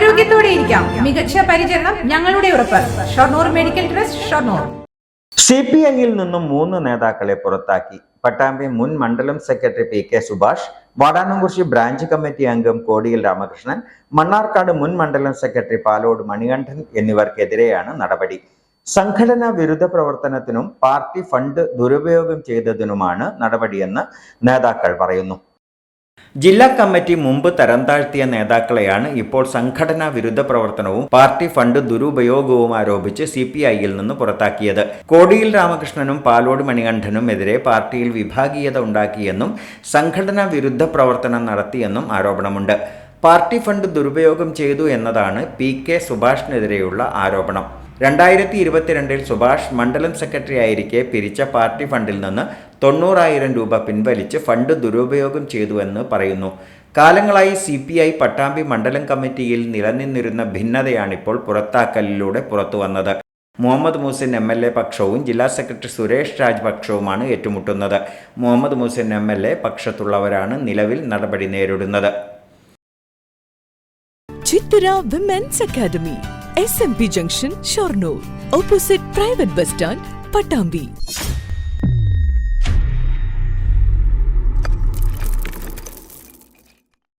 ആരോഗ്യത്തോടെ ഇരിക്കാം മികച്ച പരിചരണം ഞങ്ങളുടെ ഉറപ്പ്. Shoranur medical trust Shoranur. C P ഐയിൽ നിന്നും മൂന്ന് നേതാക്കളെ പുറത്താക്കി. പട്ടാമ്പി മുൻ മണ്ഡലം secretary P K Subhash Vadanamkurissi branch committee അംഗം കോടിയിൽ രാമകൃഷ്ണൻ മണ്ണാർക്കാട് മുൻ മണ്ഡലം സെക്രട്ടറി പാലോട് മണികണ്ഠൻ എന്നിവർക്കെതിരെയാണ് നടപടി. സംഘടനാ വിരുദ്ധ പ്രവർത്തനത്തിനും പാർട്ടി ഫണ്ട് ദുരുപയോഗം ചെയ്തതിനുമാണ് നടപടിയെന്ന് നേതാക്കൾ പറയുന്നു. ജില്ലാ കമ്മിറ്റി മുമ്പ് തരം താഴ്ത്തിയ നേതാക്കളെയാണ് ഇപ്പോൾ സംഘടനാ വിരുദ്ധ പ്രവർത്തനവും പാർട്ടി ഫണ്ട് ദുരുപയോഗവും ആരോപിച്ച് സി പി ഐയിൽ നിന്ന് പുറത്താക്കിയത്. കോടിയിൽ രാമകൃഷ്ണനും പാലോട് മണികണ്ഠനും എതിരെ പാർട്ടിയിൽ വിഭാഗീയത ഉണ്ടാക്കിയെന്നും സംഘടനാ വിരുദ്ധ പ്രവർത്തനം നടത്തിയെന്നും ആരോപണമുണ്ട്. പാർട്ടി ഫണ്ട് ദുരുപയോഗം ചെയ്തു എന്നതാണ് പി കെ സുഭാഷിനെതിരെയുള്ള ആരോപണം. രണ്ടായിരത്തി ഇരുപത്തിരണ്ടിൽ സുഭാഷ് മണ്ഡലം സെക്രട്ടറി ആയിരിക്കെ പിരിച്ച പാർട്ടി ഫണ്ടിൽ നിന്ന് തൊണ്ണൂറായിരം രൂപ പിൻവലിച്ച് ഫണ്ട് ദുരുപയോഗം ചെയ്തുവെന്ന് പറയുന്നു. കാലങ്ങളായി സി പി ഐ പട്ടാമ്പി മണ്ഡലം കമ്മിറ്റിയിൽ നിലനിന്നിരുന്ന ഭിന്നതയാണിപ്പോൾ പുറത്താക്കലിലൂടെ പുറത്തുവന്നത് Muhammad Muhsin M L A പക്ഷവും ജില്ലാ സെക്രട്ടറി സുരേഷ് രാജ് പക്ഷവുമാണ് ഏറ്റുമുട്ടുന്നത്. Muhammad Muhsin M L A പക്ഷത്തുള്ളവരാണ് നിലവിൽ നടപടി നേരിടുന്നത്. Women's academy junction Shoranur opposite private bus stand Pattambi